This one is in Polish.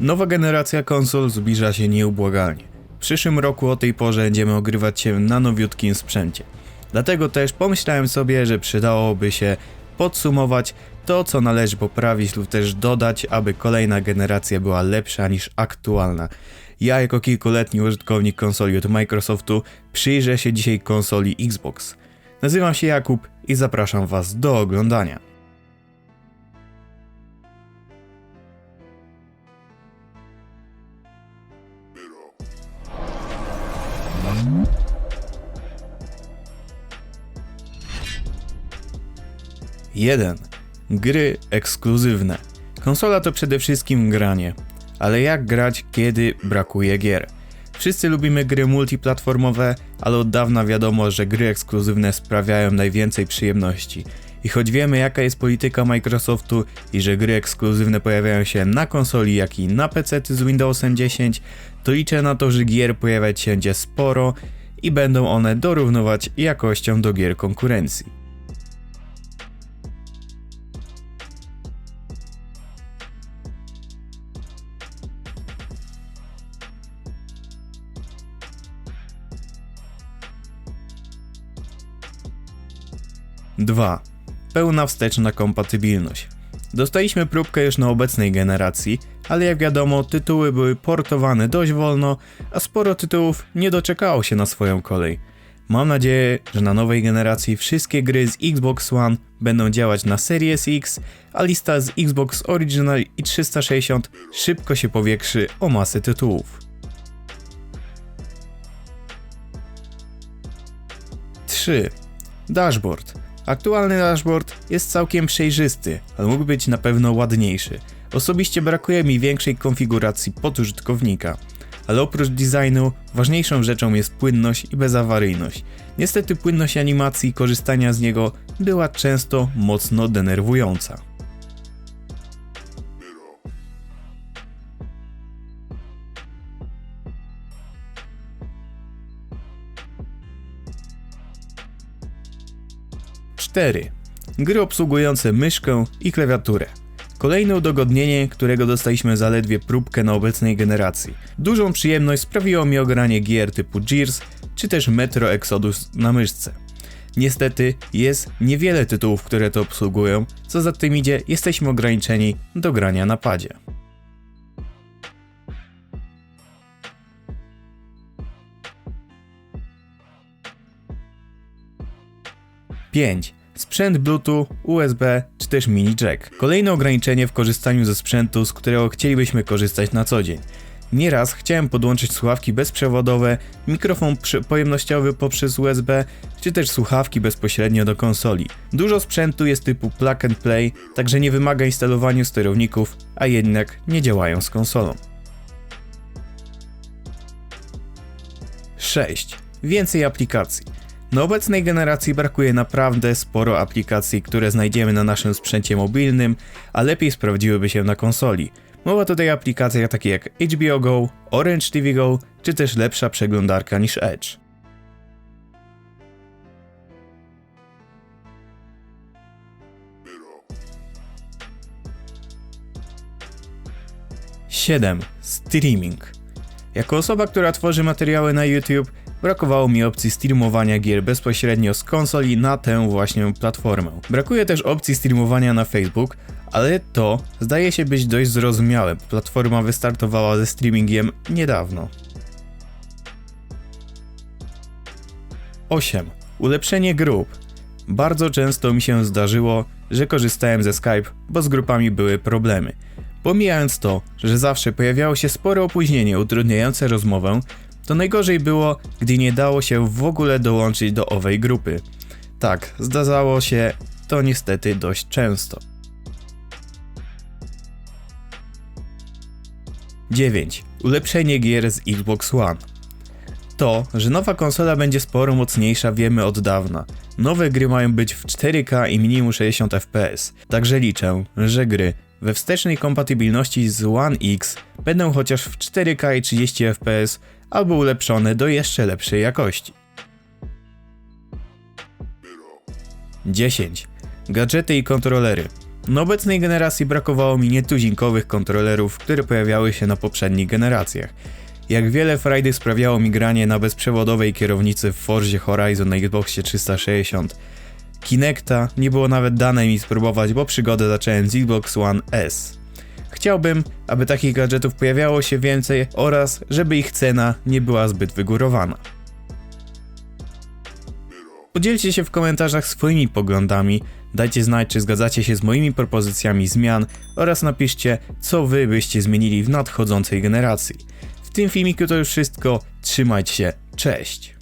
Nowa generacja konsol zbliża się nieubłagalnie. W przyszłym roku o tej porze będziemy ogrywać się na nowiutkim sprzęcie. Dlatego też pomyślałem sobie, że przydałoby się podsumować to, co należy poprawić lub też dodać, aby kolejna generacja była lepsza niż aktualna. Ja jako kilkuletni użytkownik konsoli od Microsoftu przyjrzę się dzisiaj konsoli Xbox. Nazywam się Jakub i zapraszam Was do oglądania. Jeden. Gry ekskluzywne. Konsola to przede wszystkim granie. Ale jak grać, kiedy brakuje gier? Wszyscy lubimy gry multiplatformowe, ale od dawna wiadomo, że gry ekskluzywne sprawiają najwięcej przyjemności. I choć wiemy jaka jest polityka Microsoftu i że gry ekskluzywne pojawiają się na konsoli jak i na PC z Windowsem 10, to liczę na to, że gier pojawiać się będzie sporo i będą one dorównywać jakością do gier konkurencji. Dwa. Pełna wsteczna kompatybilność. Dostaliśmy próbkę już na obecnej generacji, ale jak wiadomo, tytuły były portowane dość wolno, a sporo tytułów nie doczekało się na swoją kolej. Mam nadzieję, że na nowej generacji wszystkie gry z Xbox One będą działać na Series X, a lista z Xbox Original i 360 szybko się powiększy o masę tytułów. 3. Dashboard. Aktualny dashboard jest całkiem przejrzysty, ale mógł być na pewno ładniejszy. Osobiście brakuje mi większej konfiguracji pod użytkownika. Ale oprócz designu, ważniejszą rzeczą jest płynność i bezawaryjność. Niestety płynność animacji i korzystania z niego była często mocno denerwująca. Cztery. Gry obsługujące myszkę i klawiaturę. Kolejne udogodnienie, którego dostaliśmy zaledwie próbkę na obecnej generacji. Dużą przyjemność sprawiło mi ogranie gier typu Gears czy też Metro Exodus na myszce. Niestety jest niewiele tytułów, które to obsługują, co za tym idzie jesteśmy ograniczeni do grania na padzie. Pięć. Sprzęt Bluetooth, USB czy też mini jack. Kolejne ograniczenie w korzystaniu ze sprzętu, z którego chcielibyśmy korzystać na co dzień. Nieraz chciałem podłączyć słuchawki bezprzewodowe, mikrofon pojemnościowy poprzez USB, czy też słuchawki bezpośrednio do konsoli. Dużo sprzętu jest typu plug and play, także nie wymaga instalowania sterowników, a jednak nie działają z konsolą. 6. Więcej aplikacji. Na obecnej generacji brakuje naprawdę sporo aplikacji, które znajdziemy na naszym sprzęcie mobilnym, a lepiej sprawdziłyby się na konsoli. Mowa tutaj o aplikacjach takie jak HBO Go, Orange TV Go, czy też lepsza przeglądarka niż Edge. Siedem. Streaming. Jako osoba, która tworzy materiały na YouTube, brakowało mi opcji streamowania gier bezpośrednio z konsoli na tę właśnie platformę. Brakuje też opcji streamowania na Facebook, ale to zdaje się być dość zrozumiałe. Platforma wystartowała ze streamingiem niedawno. 8. Ulepszenie grup. Bardzo często mi się zdarzyło, że korzystałem ze Skype, bo z grupami były problemy. Pomijając to, że zawsze pojawiało się spore opóźnienie utrudniające rozmowę, to najgorzej było, gdy nie dało się w ogóle dołączyć do owej grupy. Tak, zdarzało się to niestety dość często. 9. Ulepszenie gier z Xbox One. To, że nowa konsola będzie sporo mocniejsza wiemy od dawna. Nowe gry mają być w 4K i minimum 60 FPS, także liczę, że gry we wstecznej kompatybilności z One X będą chociaż w 4K i 30 FPS albo ulepszone do jeszcze lepszej jakości. 10. Gadżety i kontrolery. Na obecnej generacji brakowało mi nietuzinkowych kontrolerów, które pojawiały się na poprzednich generacjach. Jak wiele frajdy sprawiało mi granie na bezprzewodowej kierownicy w Forzie Horizon na Xboxie 360. Kinecta nie było nawet dane mi spróbować, bo przygodę zacząłem z Xbox One S. Chciałbym, aby takich gadżetów pojawiało się więcej oraz żeby ich cena nie była zbyt wygórowana. Podzielcie się w komentarzach swoimi poglądami, dajcie znać, czy zgadzacie się z moimi propozycjami zmian oraz napiszcie, co wy byście zmienili w nadchodzącej generacji. W tym filmiku to już wszystko, trzymajcie się, cześć!